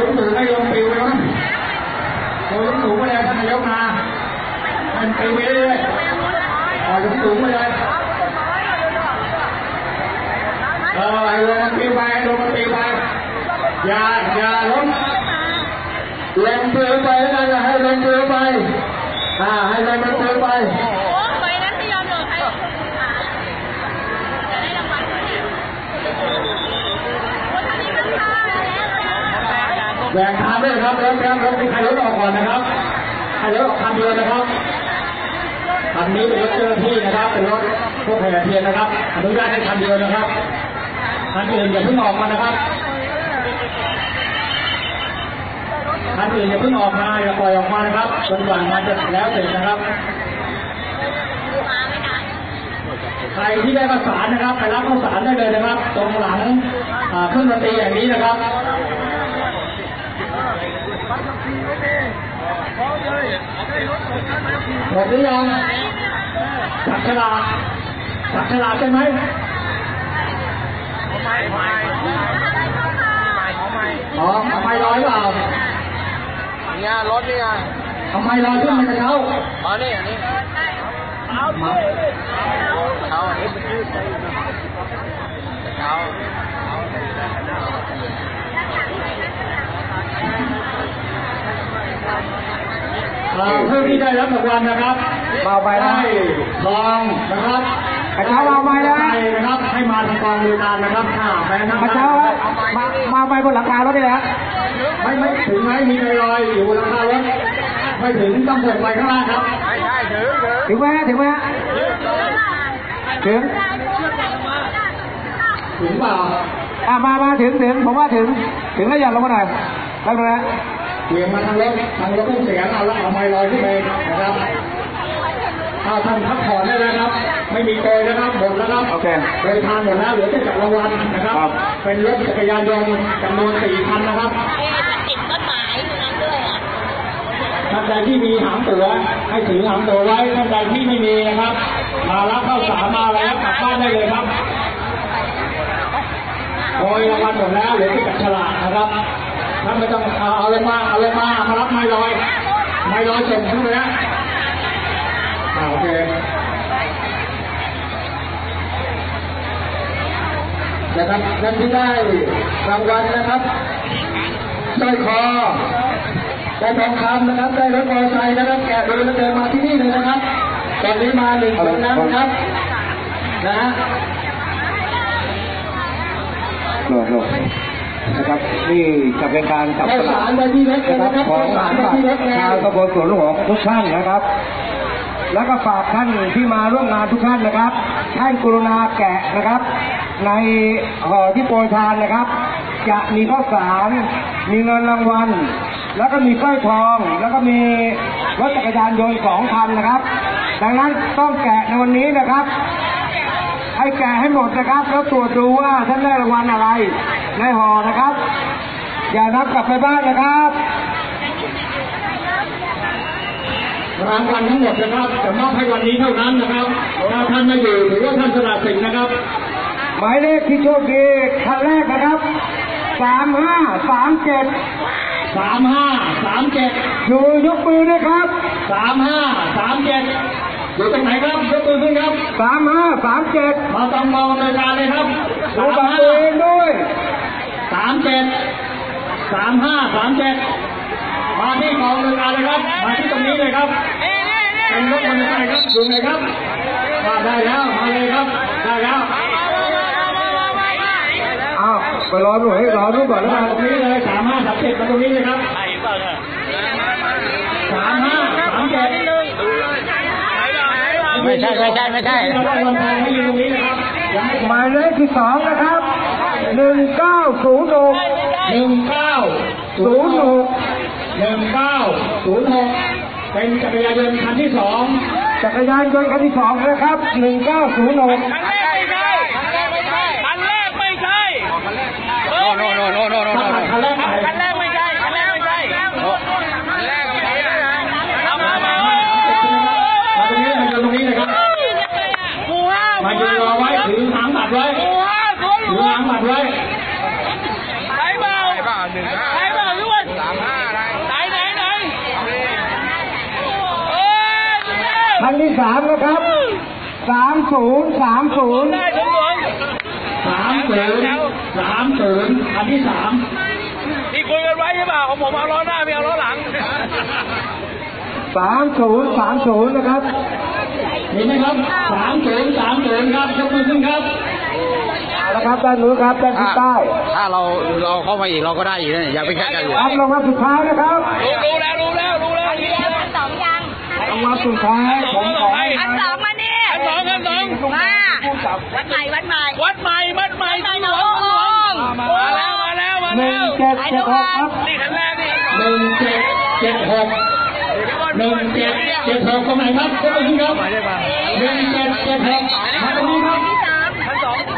ลุงตู่ไม่ลงปิวแล้วนะโอ้ลุงตู่ไม่ได้ท่านนายกมามันปิวไปเรื่อยๆปล่อยลุงตู่ไปเลยเออไอ้ลงมันปิวไปลงมันปิวไปอย่าอย่าล้มลงปิวไปแล้วกันให้ลงปิวไปอ่าให้ลงมันปิวไปนั้นไม่ยอมลงใครจะได้รางวัลด้วยเนี่ยโอ้ทางนี้มันฆ่าแล้ว แบ่งทางด้วยครับรถครับรถมีใครรถออกก่อนนะครับใครรถออกคันเดียวนะครับคันนี้เป็นรถเจ้าหน้าที่นะครับ เป็นรถพวกแห่เทียนนะครับอนุญาตให้คันเดียวนะครับคันอื่นอย่าเพิ่งออกมานะครับคันอื่นอย่าเพิ่งออกมาอย่าปล่อยออกมานะครับจนกว่ามันจะแล้วเสร็จนะครับใครที่ได้ข้าวสารนะครับ ไปรับข้าวสารได้เลยนะครับ ตรงหลังเครื่องดนตรีอย่างนี้นะครับ หมดหรือยังจับฉลากจับฉลากใช่ไหมอ๋อทำไมลอยเปล่าเนี่ยรถเนี่ไงทำไมลอยขึ้นมากระเช้าอ๋อนี่อันนี้มาเขาอันนี้เป็นชื่อ เขาอ่าผู้ที่ได้รับรางวัลนะครับเบาไปแล้วได้ทองนะครับกระเช้าเบาไปแล้วด้นะครับ ให้มาทำกองบริการนะครับห้าแบนนะคมารับเช้าแล้วมามาไปบนหลังคารถได้แล้วไม่ไม่ถึงไหมมีใครลอยอยู่บนหลังคารถไม่ถึงต้องเปิดไฟข้างล่างครับไม่ใช่ถึงถึงไหมฮะถึงไหมฮะถึงถึงเปล่าอะมามาถึงถึงผมว่าถึง ถึงแล้วหย่อนลงมาหน่อยแล้วนะ เบี่ยงมาทางรถทางรถต้องเสียงเอาแล้วเอาไม้ลอยขึ้นไปนะครับเอาท่านพักผ่อนได้แล้วครับ ไม่มีโกยนะครับหมดแล้วครับโอเคโดยทานหมดแล้วเหลือแต่จับรางวัลนะครับครับ เป็นรถจักรยานยนต์จำนวนสี่คันนะครับติดต้นไม้ตรงนั้นด้วยอะท่านใดที่มีหางตั๋วให้ถือหางตั๋วไว้ท่านใดที่ไม่มีนะครับ มารับข้าวสารมาแล้วกลับบ้านได้เลยครับโอยรางวัลหมดแล้วเหลือที่จับฉลากนะครับ ท่านไม่ต้องเอาเอาลงมาเอาลงมามารับไม้ลอยไม้ลอยส่งขึ้นไปแล้วอ่าโอเคนะครับท่านที่ได้รางวัลนะครับสร้อยคอได้ทองคำนะครับ ได้รถมอเตอร์ไซค์นะครับ แกะดูแล้วเดินมาที่นี่เลยนะครับ ตอนนี้มาหนึ่งคนแล้วนะครับ นะฮะหลดโหลด นะครับนี่จะเป็นการจับสลากนะครับของข้าวสารไปที่รถเลยชาวตำบลสวนหลวงทุกท่านนะครับ แล้วก็ฝากท่านที่มาร่วมงานทุกท่านนะครับ ท่านกรุณาแกะนะครับ ในห่อที่โปรยทานนะครับ จะมีข้าวสารมีเงินรางวัลแล้วก็มีสร้อยทอง แล้วก็มีรถจักรยานยนต์สองคันนะครับ ดังนั้นต้องแกะในวันนี้นะครับ ให้แกะให้หมดนะครับ แล้วตรวจดูว่าท่านได้รางวัลอะไร ในห่อนะครับ อย่านับกลับไปบ้านนะครับรางวัลทั้งหมดนะครับจะมอบให้วันนี้เท่านั้นนะครับถ้าท่านไม่อยู่ถือว่าท่านสละสิทธิ์นะครับ หมายเลขที่โชคดีท่านแรกนะครับสามห้าสามเจ็ดสามห้าสามเจ็ดอยู่ยกมือด้วยครับสามห้าสามเจ็ดอยู่ตรงไหนครับยกมือขึ้นครับสามห้าสามเจ็ดมาต้องมองรายการเลยครับดูสามบัตรตัว ห้า เองด้วย สามเจ็ดสามห้าสามเจ็ดมาที่กองเรือการเลยครับ มาที่ตรงนี้เลยครับเป็นรถมอเตอร์ไซค์ครับอยู่ไหนครับ มาได้แล้ว มาเลยครับ ได้แล้วอ้าวไปรอดูให้รอดูก่อนแล้วมากันตรงนี้เลยสามห้าสามเจ็ดมาตรงนี้เลยครับสามห้าสามเจ็ดไม่ใช่ไม่ใช่ไม่ใช่เราได้วันทองให้ยืนตรงนี้นะครับอย่าให้หมายเลขที่สองนะครับ หนึ่งเก้าศูนย์หกหนึ่งเก้าศูนย์หกหนึ่งเก้าศูนย์หกเป็นจักรยานยนต์คันที่สองจักรยานยนต์คันที่สองนะครับหนึ่งเก้าศูนย์หกคันแรกไม่ใช่โน่โน่โน่โน่โน่โน่ถ้าตัดคันแรกไปคันแรกไม่ใช่คันแรกไม่ใช่คันแรกไม่ใช่เอามามามาตรงนี้มายืนตรงนี้เลยครับหมู่ห้าหมามู่ยืนห้ารอไว้ถือหางบัตรไว้ ถือล้างบัตรไว้ไหนเบาไหนเบาด้วนสามห้าไหนไหนไหนครั้งที่สามนะครับสามศูนย์สามศูนย์สามศูนย์สามศูนย์ครั้งที่สามที่คุยกันไว้ใช่ป่ะของผมเอาล้อหน้าไม่เอาล้อหลังสามศูนย์สามศูนย์นะครับ เห็นไหมครับสามศูนย์สามศูนย์ครับยกมือขึ้นครับ เอาละครับด้านนู้นครับด้านทิศใต้ถ้าเราเราเข้ามาอีกเราก็ได้อีกนะอย่าไปแค่กันอยู่ครับรางวัลสุดท้ายนะครับรู้รู้แล้วรู้แล้วรู้แล้วอันสองยังรางวัลสุดท้ายผมขอให้อันสองมานี่อันสองอันสองมาวัดใหม่วัดใหม่วัดใหม่วัดใหม่วัดใหม่หลน้อวงงมาแล้วมาแล้วมาหนึ่แล้งวเจ็ดเจ็ดหกครับนี่คันแรกนี่หนึ่งเจ็ดเจ็ดหกหนึ่งเจ็ดเจ็ดหกตรงไหนครับยกมือขึ้นครับหนึ่งเจ็ดเจ็ดหกมาตรงนี้ครับคันสอง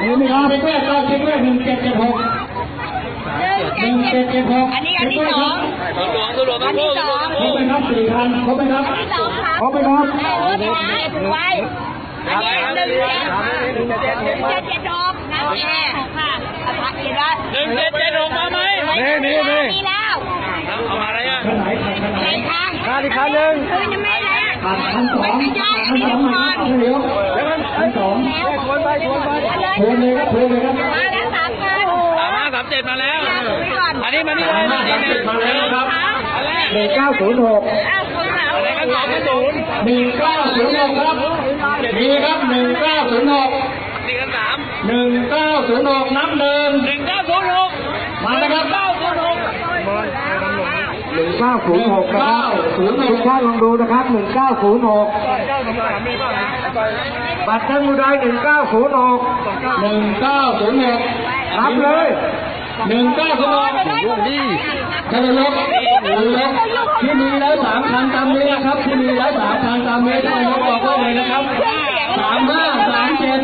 เห็นไหมครับเป็นแรกเราเช็คแรกหนึ่งเจ็ดเจ็ดหกหนึ่งเจ็ดเจ็ดหกอันนี้อันที่สองหลวงหลวงทั้งคู่หลวงทั้งครบคู่ไหมครับสี่พันครบไหมครับที่สองค่ะครบไหมครับเจ็ดไว้อันนี้หนึ่งเจ็ดเจ็ดเจ็ดหกนะแม่ค่ะเอาพักเจ็ดได้หนึ่งเจ็ดเจ็ดหกมาไหมนี่นี่นี่มีแล้วเอามาอะไรอะคันไหนคันไหนในทางมาอีกครั้งหนึ่ง คืนยังไม่แล้วคันคันสองไม่ใช่คันนี่สองก่มาอนเดี๋ยวคันสองแล้วชวนไปชวนไปโทรเลยครับโทรเลยครับมาแล้วสามพันสามห้าสามเจ็ดมาแล้วอันนี้มานี่สามาสามเจ็ดมาแล้วครับอันแรกหนึ่งเก้าศูนย์หกอ้าวคนเหนาอันแรกคันสองคันศูนย์หนึ่งเก้าศูนย์หกครับมีครับหนึ่งเก้าศูนย์หกนี่คันสามหนึ่งเก้าศูนย์หกนับหนึ่ง 1906นะครับทุกท่านลองดูนะครับ 1906 บัตรเติ้งอุดร1906 1906รับเลยหนึ่งเก้าขบวนนี่ชนลกที่มีแล้วสามพันตามเมตรครับ ที่มีแล้วสามพันตามเมตรชนลกบอกว่าเลยนะครับสามห้าสามเจ็ด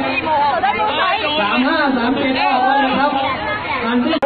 สามห้าสามเจ็ดบอกว่านะครับอันที่